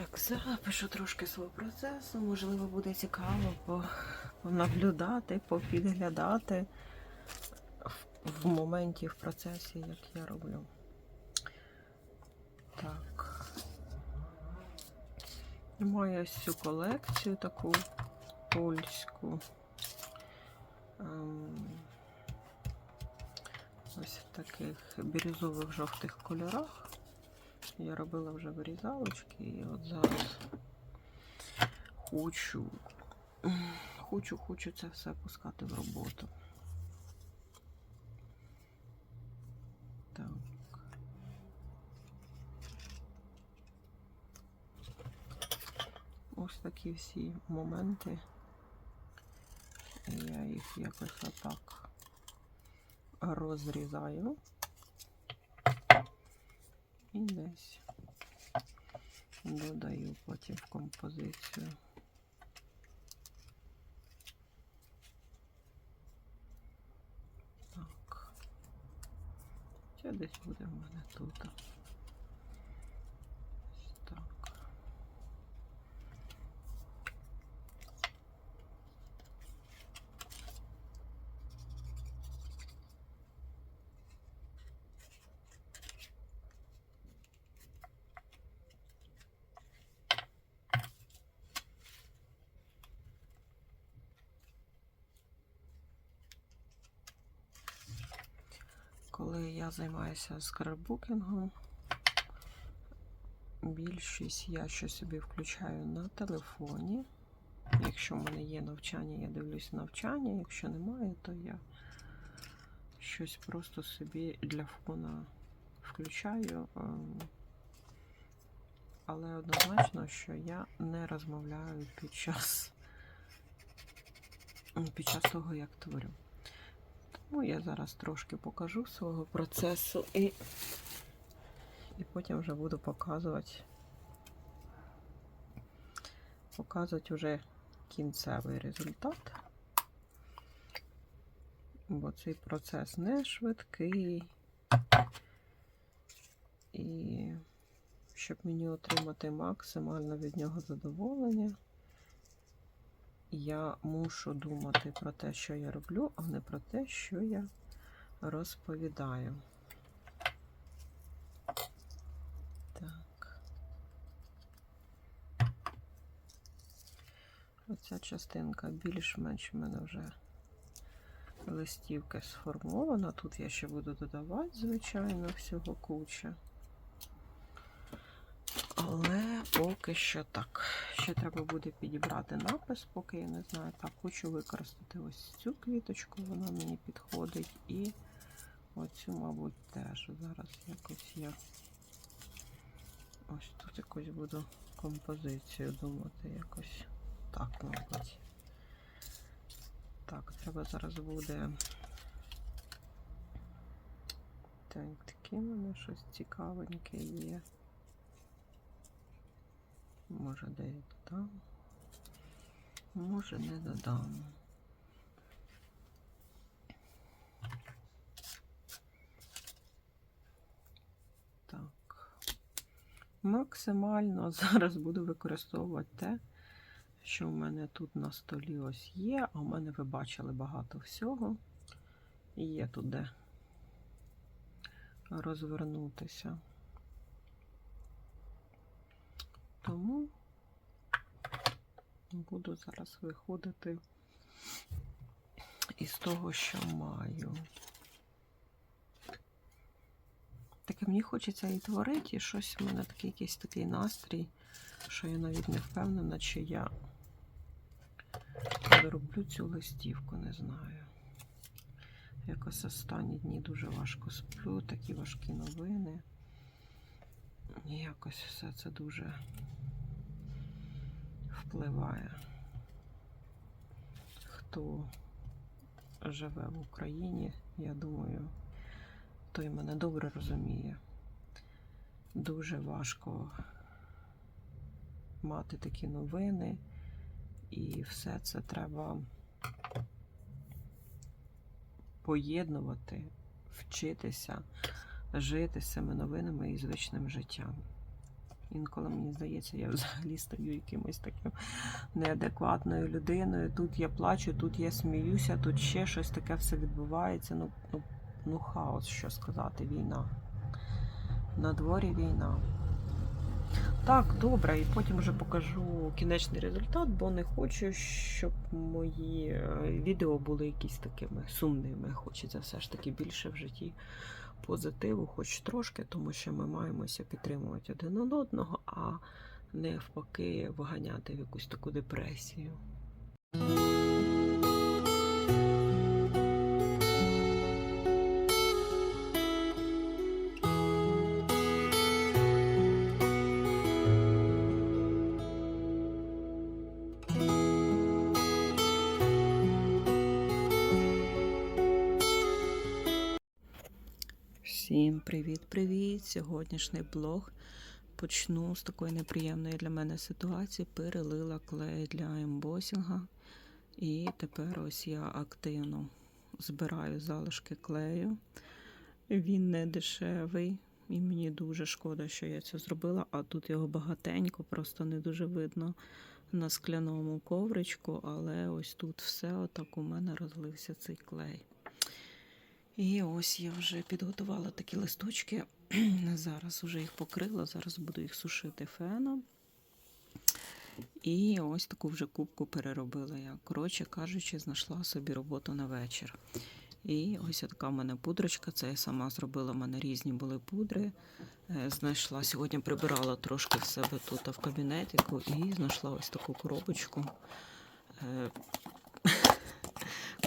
Так, запишу трошки свого процесу. Можливо, буде цікаво понаблюдати, попідглядати в, моменті, в процесі, як я роблю. Так. Маю ось цю колекцію таку польську. Ем, Ось в таких бірюзових жовтих кольорах. Я робила вже вирізалочки і от зараз хочу, хочу, хочу це все пускати в роботу. Так. Ось такі всі моменти. Я їх якось отак розрізаю. І десь додаю потім в композицію. Так. Це десь буде в мене тут. Коли я займаюся скраббукінгом, більшість я щось собі включаю на телефоні. Якщо в мене є навчання, я дивлюсь навчання. Якщо немає, то я щось просто собі для фона включаю. ем, Але однозначно, що я не розмовляю під час, під час того, як творю. Тому я зараз трошки покажу свого процесу і, і потім вже буду показувати, показувати вже кінцевий результат. Бо цей процес не швидкий. І щоб мені отримати максимально від нього задоволення, я мушу думати про те, що я роблю, а не про те, що я розповідаю. Так. Оця частинка більш-менш в мене вже листівка сформована. Тут я ще буду додавати, звичайно, всього куча. Але поки що так. Ще треба буде підібрати напис, поки я не знаю. Так, хочу використати ось цю квіточку, вона мені підходить. І оцю, мабуть, теж. Зараз якось я ось тут якось буду композицію думати. Якось так, мабуть. Так, треба зараз буде. Так, таке мене щось цікавеньке є. Може, де я додам. Може, не додам. Так. Максимально зараз буду використовувати те, що в мене тут на столі ось є, а в мене ви бачили багато всього. І є тут де розвернутися. Тому буду зараз виходити із того, що маю. Таке мені хочеться і творити, і щось в мене такий якийсь такий настрій, що я навіть не впевнена, чи я дороблю цю листівку, не знаю. Якось останні дні дуже важко сплю, такі важкі новини. І якось все це дуже впливає. Хто живе в Україні, я думаю, той мене добре розуміє. Дуже важко мати такі новини, і все це треба поєднувати, вчитися, жити з цими новинами і звичним життям. Інколи мені здається, я взагалі стаю якимось таким неадекватною людиною. Тут я плачу, тут я сміюся, тут ще щось таке все відбувається. Ну, ну, ну хаос, що сказати, війна. На дворі війна. Так, добре, і потім вже покажу кінечний результат, бо не хочу, щоб мої е, відео були якісь такими сумними. Хочеться все ж таки більше в житті позитиву, хоч трошки, тому що ми маємося підтримувати один одного, а не впаки виганяти в якусь таку депресію. Сьогоднішній блог почну з такої неприємної для мене ситуації. Перелила клей для ембосінга. І тепер ось я активно збираю залишки клею. Він не дешевий, і мені дуже шкода, що я це зробила, а тут його багатенько, просто не дуже видно на скляному ковричку, але ось тут все отак у мене розлився цей клей. І ось я вже підготувала такі листочки. Зараз вже їх покрила, зараз буду їх сушити феном. І ось таку вже кубку переробила я. Коротше кажучи, знайшла собі роботу на вечір. І ось така в мене пудрочка. Це я сама зробила. У мене різні були пудри. Е, Знайшла сьогодні прибирала трошки в себе тут в кабінетику і знайшла ось таку коробочку.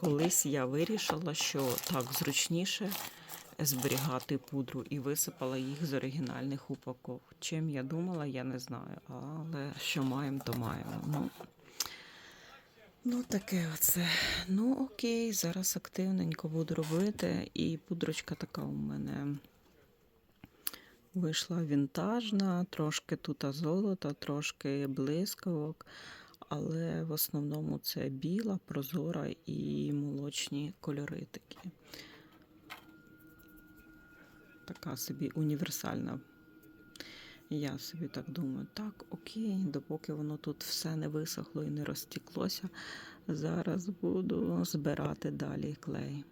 Колись я вирішила, що так зручніше зберігати пудру і висипала їх з оригінальних упаковок. Чим я думала, я не знаю. Але що маємо, то маємо. Ну, ну таке оце. Ну, окей, зараз активненько буду робити. І пудрочка така у мене вийшла вінтажна, трошки тут золота, трошки блискавок але в основному це біла, прозора і молочні кольори такі. Така собі універсальна. Я собі так думаю, так, окей, допоки воно тут все не висохло і не розтіклося, зараз буду збирати далі клей.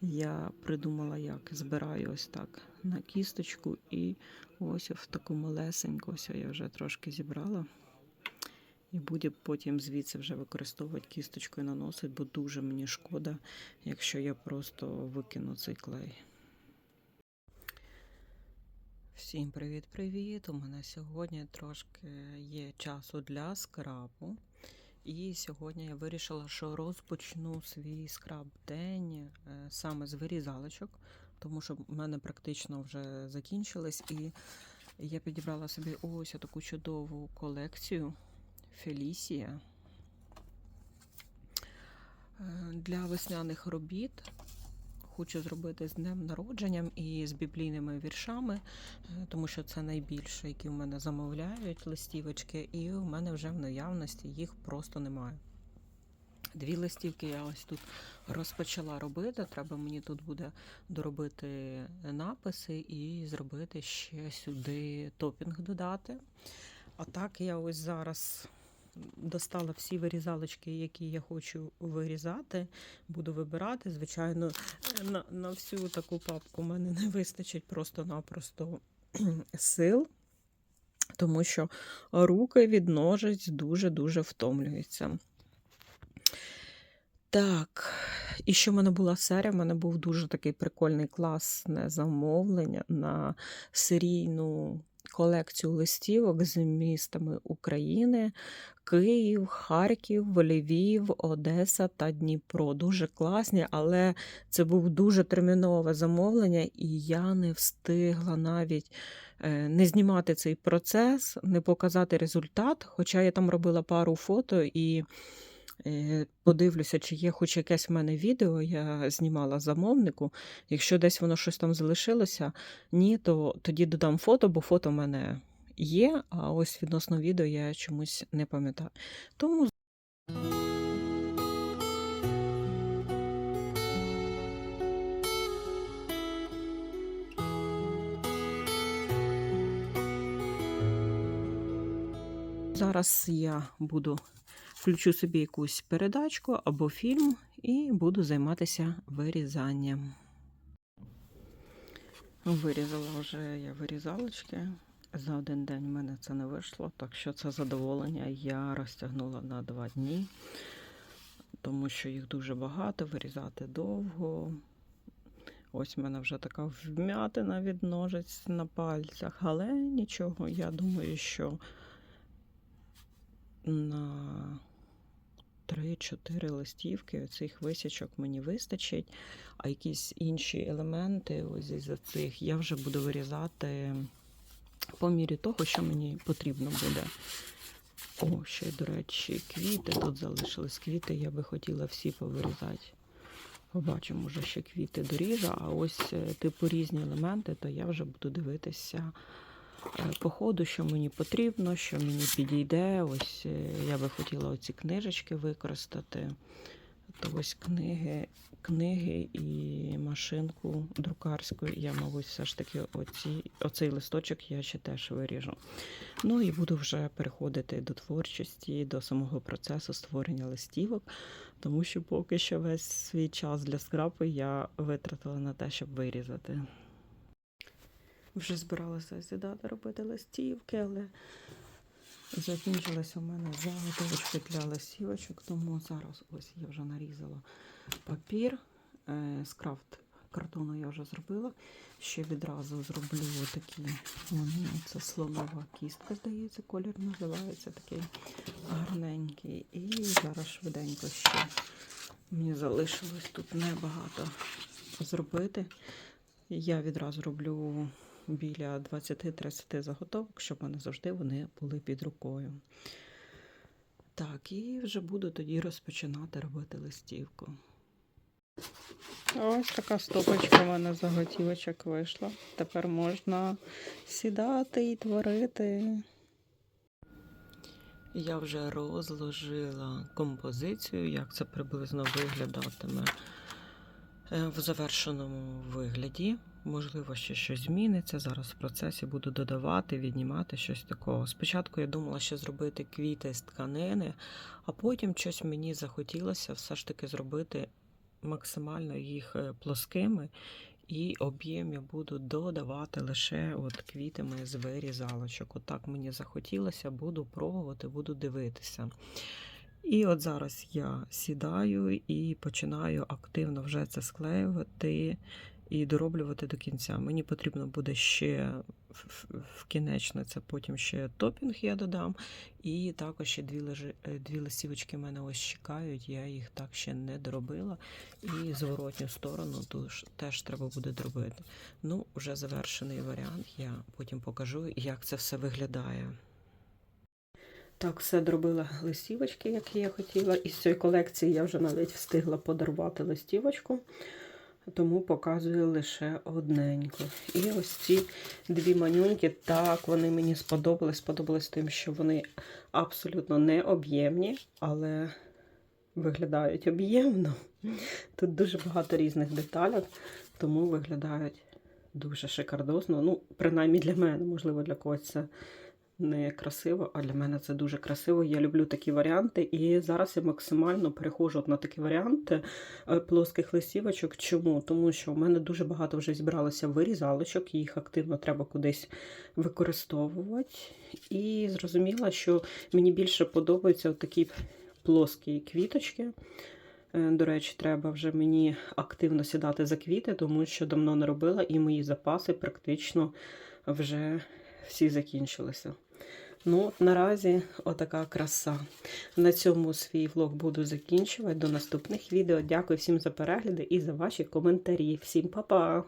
Я придумала, як збираю ось так на кісточку, і ось в таку малесеньку, ось я вже трошки зібрала. І буде потім звідси вже використовувати кісточку і наносити, бо дуже мені шкода, якщо я просто викину цей клей. Всім привіт-привіт! У мене сьогодні трошки є часу для скрабу. І сьогодні я вирішила, що розпочну свій скраб день е, саме з вирізалочок, тому що в мене практично вже закінчились. І я підібрала собі ось таку чудову колекцію. Фелісія. Е, Для весняних робіт хочу зробити з днем народженням і з біблійними віршами, е, тому що це найбільше, які в мене замовляють листівочки, і у мене вже в наявності їх просто немає. Дві листівки я ось тут розпочала робити. Треба мені тут буде доробити написи і зробити ще сюди топінг додати. А так я ось зараз достала всі вирізалочки, які я хочу вирізати. Буду вибирати. Звичайно, на, на всю таку папку в мене не вистачить просто-напросто сил, тому що руки від ножиць дуже-дуже втомлюються. Так, і що в мене була серія? В мене був дуже такий прикольний класне замовлення на серійну колекцію листівок з містами України, Київ, Харків, Львів, Одеса та Дніпро. Дуже класні, але це був дуже термінове замовлення, і я не встигла навіть е, не знімати цей процес, не показати результат. Хоча я там робила пару фото і. Е, подивлюся, чи є хоч якесь в мене відео, я знімала замовнику. Якщо десь воно щось там залишилося, ні, то тоді додам фото, бо фото в мене є, а ось відносно відео я чомусь не пам'ятаю. Тому Зараз я буду включу собі якусь передачку або фільм і буду займатися вирізанням. Вирізала вже я вирізалочки. За один день в мене це не вийшло, так що це задоволення я розтягнула на два дні, тому що їх дуже багато, вирізати довго. Ось в мене вже така вмятина від ножиць на пальцях, але нічого, я думаю, що на 3-4 листівки цих висічок мені вистачить, а якісь інші елементи ось із цих я вже буду вирізати по мірі того, що мені потрібно буде. О, ще, до речі, квіти. Тут залишились квіти, я би хотіла всі повирізати. Побачимо, може ще квіти доріжу, а ось е, типу різні елементи, то я вже буду дивитися по ходу, що мені потрібно, що мені підійде. Ось е, я би хотіла оці книжечки використати. То ось книги, книги і машинку друкарську. Я, мабуть, все ж таки оці, оцей листочок я ще теж виріжу. Ну і буду вже переходити до творчості, до самого процесу створення листівок, тому що поки що весь свій час для скрапу я витратила на те, щоб вирізати. Вже збиралася сідати робити листівки, але закінчилася у мене заготовочка для листівочок, тому зараз ось я вже нарізала папір. Е, з крафт картону я вже зробила. Ще відразу зроблю такі, вони, це слонова кістка, здається, колір називається такий гарненький. І зараз швиденько ще мені залишилось тут небагато зробити. Я відразу роблю біля 20-30 заготовок, щоб вони завжди вони були під рукою. Так, і вже буду тоді розпочинати робити листівку. Ось така стопочка в мене заготівочок вийшла. Тепер можна сідати і творити. Я вже розложила композицію, як це приблизно виглядатиме в завершеному вигляді. Можливо, ще щось зміниться. Зараз в процесі буду додавати, віднімати щось такого. Спочатку я думала, що зробити квіти з тканини, а потім щось мені захотілося все ж таки зробити максимально їх е, плоскими, і об'єм я буду додавати лише от квітами з вирізалочок. Отак мені захотілося, буду пробувати, буду дивитися. І от зараз я сідаю і починаю активно вже це склеювати і дороблювати до кінця. Мені потрібно буде ще в- кінечне, це потім ще топінг я додам. І також ще дві, лежи, е, дві листівочки мене ось чекають, я їх так ще не доробила. І зворотню сторону тож, теж треба буде доробити. Ну, вже завершений варіант, я потім покажу, як це все виглядає. Так, все дробила листівочки, які я хотіла. Із цієї колекції я вже навіть встигла подарувати листівочку, тому показую лише одненьку. І ось ці дві манюньки, так, вони мені сподобались. Сподобались тим, що вони абсолютно не об'ємні, але виглядають об'ємно. Тут дуже багато різних деталей, тому виглядають дуже шикардосно. Ну, принаймні для мене, можливо, для когось це не красиво, а для мене це дуже красиво. Я люблю такі варіанти. І зараз я максимально переходжу от на такі варіанти е, плоских листівочок. Чому? Тому що в мене дуже багато вже зібралося вирізалочок, їх активно треба кудись використовувати. І зрозуміла, що мені більше подобаються такі плоскі квіточки. Е, До речі, треба вже мені активно сідати за квіти, тому що давно не робила, і мої запаси практично вже всі закінчилися. Ну, наразі отака краса. На цьому свій влог буду закінчувати. До наступних відео. Дякую всім за перегляди і за ваші коментарі. Всім па-па!